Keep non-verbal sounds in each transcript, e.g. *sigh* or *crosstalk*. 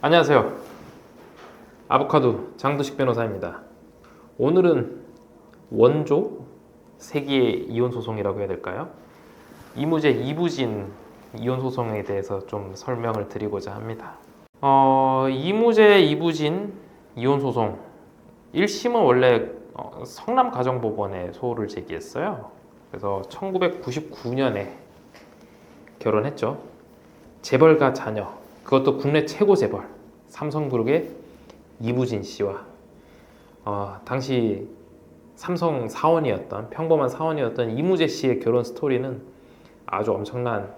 안녕하세요. 아보카도 장두식 변호사입니다. 오늘은 원조 세기의 이혼 소송이라고 해야 될까요? 이무제 이부진 이혼 소송에 대해서 좀 설명을 드리고자 합니다. 어, 이무제 이부진 이혼 소송 1심은 원래 어, 성남 가정법원에 소를 제기했어요. 그래서 1999년에 결혼했죠. 재벌가 자녀, 그것도 국내 최고 재벌 삼성그룹의 이부진 씨와 어, 당시 삼성 사원이었던 평범한 사원이었던 이무재 씨의 결혼 스토리는 아주 엄청난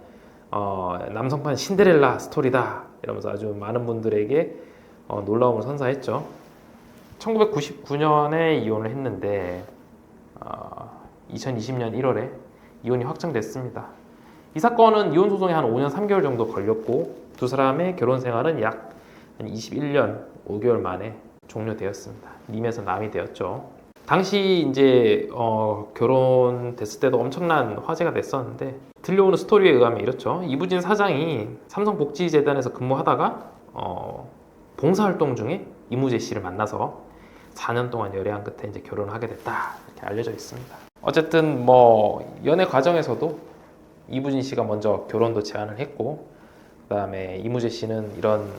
어, 남성판 신데렐라 스토리다 이러면서 아주 많은 분들에게 어, 놀라움을 선사했죠. 1999년에 이혼을 했는데 어, 2020년 1월에 이혼이 확정됐습니다. 이 사건은 이혼 소송이 한 5년 3개월 정도 걸렸고 두 사람의 결혼 생활은 약 21년 5개월 만에 종료되었습니다. 님에서 남이 되었죠. 당시 이제 어, 결혼됐을 때도 엄청난 화제가 됐었는데 들려오는 스토리에 의하면 이렇죠. 이부진 사장이 삼성복지재단에서 근무하다가 어, 봉사활동 중에 이무재 씨를 만나서 4년 동안 열애한 끝에 이제 결혼을 하게 됐다 이렇게 알려져 있습니다. 어쨌든 뭐 연애 과정에서도 이부진 씨가 먼저 결혼도 제안을 했고 그다음에 이무재 씨는 이런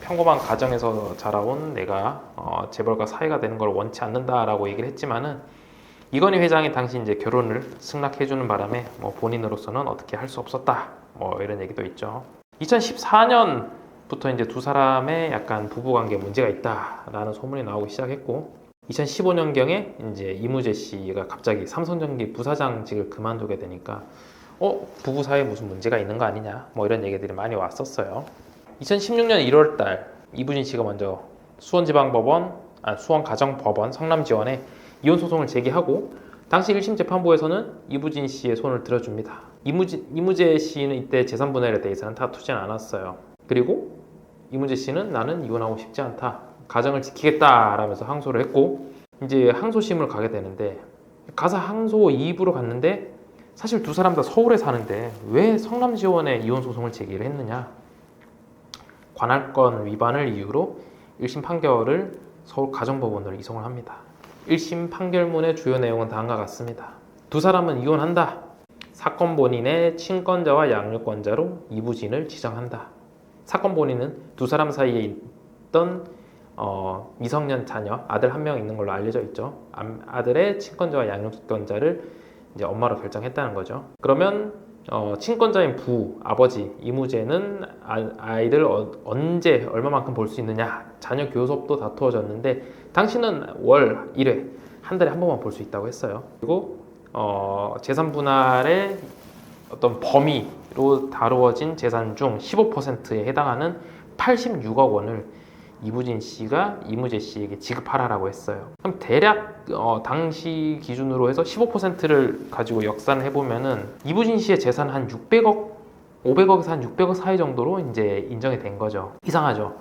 평범한 가정에서 자라온 내가 어, 재벌과 사이가 되는 걸 원치 않는다라고 얘기를 했지만은 이건희 회장이 당시 이제 결혼을 승낙해주는 바람에 뭐 본인으로서는 어떻게 할 수 없었다 뭐 이런 얘기도 있죠. 2014년부터 이제 두 사람의 약간 부부관계 문제가 있다라는 소문이 나오기 시작했고 2015년경에 이제 이무재 씨가 갑자기 삼성전기 부사장직을 그만두게 되니까 어 부부 사이에 무슨 문제가 있는 거 아니냐 뭐 이런 얘기들이 많이 왔었어요. 2016년 1월 달 이부진 씨가 먼저 수원지방법원, 아, 수원가정법원 성남지원에 이혼 소송을 제기하고 당시 1심 재판부에서는 이부진 씨의 손을 들어줍니다. 이무지, 이무재 씨는 이때 재산 분할에 대해서는 다투진 않았어요. 그리고 이무재 씨는 나는 이혼하고 싶지 않다. 가정을 지키겠다라면서 항소를 했고 이제 항소심을 가게 되는데 가서 항소 2부로 갔는데 사실 두 사람 다 서울에 사는데 왜 성남지원에 이혼 소송을 제기를 했느냐? 관할권 위반을 이유로 1심 판결을 서울 가정법원으로 이송을 합니다. 1심 판결문의 주요 내용은 다음과 같습니다. 두 사람은 이혼한다. 사건 본인의 친권자와 양육권자로 이부진을 지정한다. 사건 본인은 두 사람 사이에 있던 어, 미성년 자녀 아들 한 명 있는 걸로 알려져 있죠. 암- 아들의 친권자와 양육권자를 이제 엄마로 결정했다는 거죠. 그러면 어, 친권자인 부 아버지 이무재는 아, 아이들 어, 언제 얼마만큼 볼 수 있느냐 자녀 교섭도 다투어졌는데 당신은 월 1회 한 달에 한 번만 볼 수 있다고 했어요. 그리고 어, 재산 분할의 어떤 범위로 다루어진 재산 중 15%에 해당하는 86억 원을 이부진 씨가 이무재 씨에게 지급하라라고 했어요. 그럼 대략 어, 당시 기준으로 해서 15%를 가지고 역산을 해보면은 이부진 씨의 재산 한 600억, 500억에서 한 600억 사이 정도로 이제 인정이 된 거죠. 이상하죠.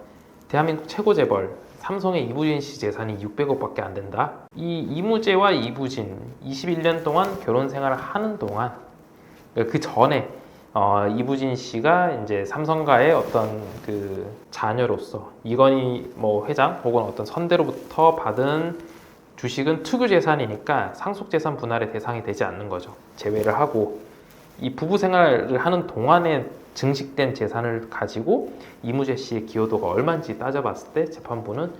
대한민국 최고 재벌 삼성의 이부진 씨 재산이 600억밖에 안 된다. 이 이무재와 이부진 21년 동안 결혼 생활을 하는 동안 그 전에 어, 이부진 씨가 이제 삼성가의 어떤 그 자녀로서 이건희 뭐 회장 혹은 어떤 선대로부터 받은 주식은 특유 재산이니까 상속 재산 분할의 대상이 되지 않는 거죠. 제외를 하고 이 부부 생활을 하는 동안에 증식된 재산을 가지고 이무재 씨의 기여도가 얼마인지 따져봤을 때 재판부는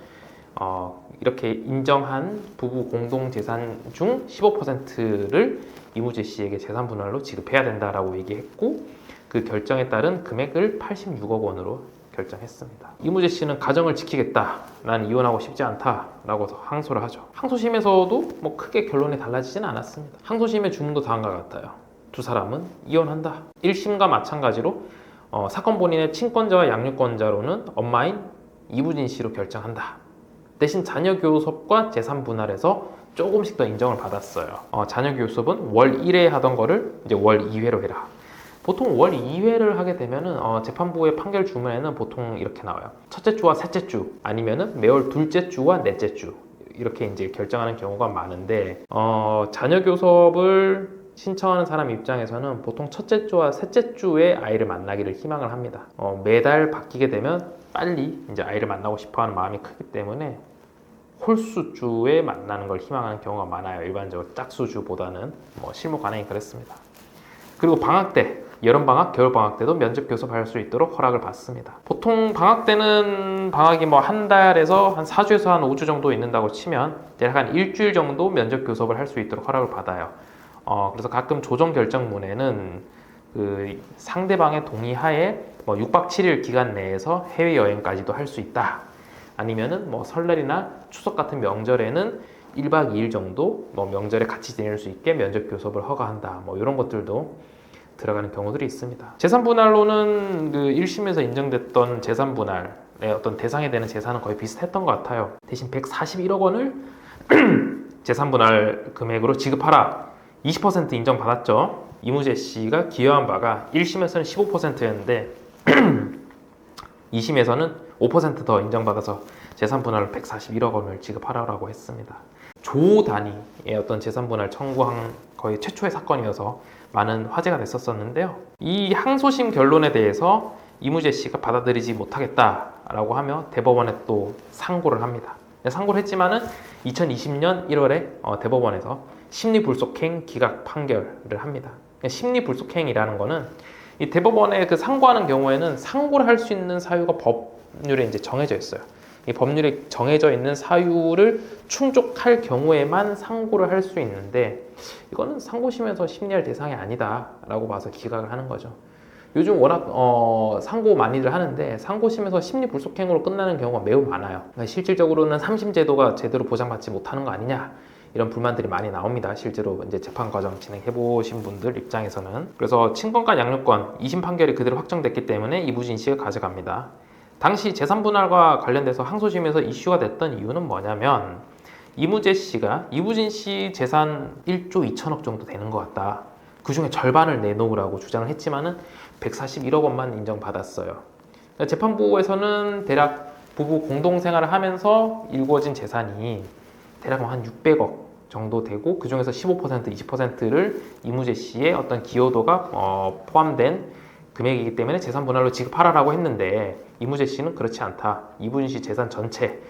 어, 이렇게 인정한 부부 공동 재산 중 15%를 이무재 씨에게 재산 분할로 지급해야 된다라고 얘기했고 그 결정에 따른 금액을 86억 원으로 결정했습니다. 이무재 씨는 가정을 지키겠다. 난 이혼하고 싶지 않다라고 항소를 하죠. 항소심에서도 뭐 크게 결론이 달라지진 않았습니다. 항소심의 주문도 다음과 같아요. 두 사람은 이혼한다. 1심과 마찬가지로 어, 사건 본인의 친권자와 양육권자로는 엄마인 이부진 씨로 결정한다. 대신 자녀 교섭과 재산 분할에서 조금씩 더 인정을 받았어요. 어, 자녀 교섭은 월 1회 하던 거를 이제 월 2회로 해라. 보통 월 2회를 하게 되면은 어, 재판부의 판결 주문에는 보통 이렇게 나와요. 첫째 주와 셋째 주 아니면은 매월 둘째 주와 넷째 주 이렇게 이제 결정하는 경우가 많은데 어, 자녀 교섭을 신청하는 사람 입장에서는 보통 첫째 주와 셋째 주에 아이를 만나기를 희망을 합니다. 어, 매달 바뀌게 되면 빨리 이제 아이를 만나고 싶어하는 마음이 크기 때문에 홀수주에 만나는 걸 희망하는 경우가 많아요. 일반적으로 짝수주보다는 뭐 실무 관행이 그랬습니다. 그리고 방학 때 여름 방학, 겨울 방학 때도 면접 교섭할 수 있도록 허락을 받습니다. 보통 방학 때는 방학이 뭐 한 달에서 한 4주에서 한 5주 정도 있는다고 치면 대략 한 일주일 정도 면접 교섭을 할 수 있도록 허락을 받아요. 어, 그래서 가끔 조정 결정문에는 그 상대방의 동의하에 뭐 6박 7일 기간 내에서 해외 여행까지도 할 수 있다. 아니면은 뭐 설날이나 추석 같은 명절에는 1박 2일 정도 뭐 명절에 같이 지낼 수 있게 면접 교섭을 허가한다. 뭐 이런 것들도 들어가는 경우들이 있습니다. 재산 분할로는 그 1심에서 인정됐던 재산 분할의 어떤 대상이 되는 재산은 거의 비슷했던 것 같아요. 대신 141억 원을 *clears throat* 재산 분할 금액으로 지급하라. 20% 인정받았죠. 이무재 씨가 기여한 바가 1심에서는 15%였는데 2심에서는 5%더 인정받아서 재산 분할을 141억 원을 지급하라고 했습니다. 조 단위의 어떤 재산 분할 청구한 거의 최초의 사건이어서 많은 화제가 됐었었는데요. 이 항소심 결론에 대해서 이무재 씨가 받아들이지 못하겠다라고 하며 대법원에 또 상고를 합니다. 상고를 했지만은 2020년 1월에 어, 대법원에서 심리 불속행 기각 판결을 합니다. 심리 불속행이라는 거는 이 대법원에 그 상고하는 경우에는 상고를 할 수 있는 사유가 법률에 이제 정해져 있어요. 이 법률에 정해져 있는 사유를 충족할 경우에만 상고를 할 수 있는데 이거는 상고심에서 심리할 대상이 아니다라고 봐서 기각을 하는 거죠. 요즘 워낙 어, 상고 많이들 하는데 상고심에서 심리 불속행으로 끝나는 경우가 매우 많아요. 그러니까 실질적으로는 삼심 제도가 제대로 보장받지 못하는 거 아니냐 이런 불만들이 많이 나옵니다. 실제로 이제 재판 과정 진행해 보신 분들 입장에서는 그래서 친권과 양육권 2심 판결이 그대로 확정됐기 때문에 이부진 씨가 가져갑니다. 당시 재산 분할과 관련돼서 항소심에서 이슈가 됐던 이유는 뭐냐면 이무재 씨가 이부진 씨 재산 1조 2천억 정도 되는 것 같다. 그 중에 절반을 내놓으라고 주장을 했지만은 141억 원만 인정받았어요. 재판부에서는 대략 부부 공동 생활을 하면서 일구어진 재산이 대략 한 600억 정도 되고 그 중에서 15% 20%를 이무재 씨의 어떤 기여도가 어, 포함된 금액이기 때문에 재산 분할로 지급하라라고 했는데 이무재 씨는 그렇지 않다. 이분 씨 재산 전체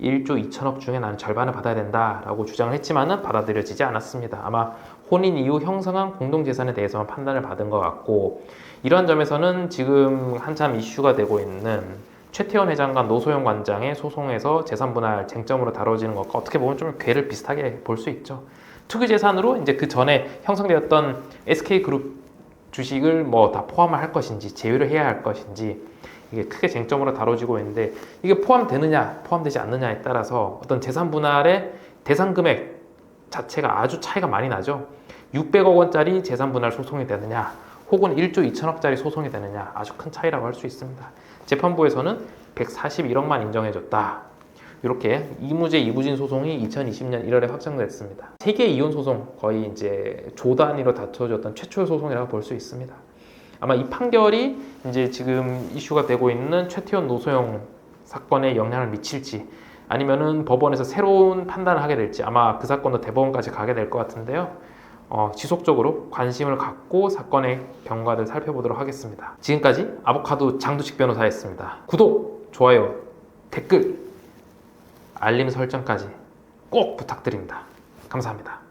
1조 2천억 중에 나는 절반을 받아야 된다라고 주장을 했지만은 받아들여지지 않았습니다. 아마 혼인 이후 형성한 공동 재산에 대해서만 판단을 받은 것 같고 이러한 점에서는 지금 한참 이슈가 되고 있는 최태원 회장과 노소영 관장의 소송에서 재산 분할 쟁점으로 다뤄지는 것과 어떻게 보면 좀 괴를 비슷하게 볼 수 있죠. 투기 재산으로 이제 그 전에 형성되었던 SK 그룹 주식을 뭐 다 포함을 할 것인지 제외를 해야 할 것인지 이게 크게 쟁점으로 다뤄지고 있는데 이게 포함되느냐 포함되지 않느냐에 따라서 어떤 재산 분할의 대상 금액 자체가 아주 차이가 많이 나죠. 600억 원짜리 재산 분할 소송이 되느냐 혹은 1조 2천억짜리 소송이 되느냐 아주 큰 차이라고 할 수 있습니다. 재판부에서는 141억만 인정해줬다. 이렇게 이무재 이부진 소송이 2020년 1월에 확정됐습니다. 세계 이혼 소송 거의 이제 조 단위로 다퉈졌던 최초의 소송이라고 볼 수 있습니다. 아마 이 판결이 이제 지금 이슈가 되고 있는 최태원 노소영 사건에 영향을 미칠지 아니면은 법원에서 새로운 판단을 하게 될지 아마 그 사건도 대법원까지 가게 될 것 같은데요. 어, 지속적으로 관심을 갖고 사건의 경과를 살펴보도록 하겠습니다. 지금까지 아보카도 장두식 변호사였습니다. 구독, 좋아요, 댓글, 알림 설정까지 꼭 부탁드립니다. 감사합니다.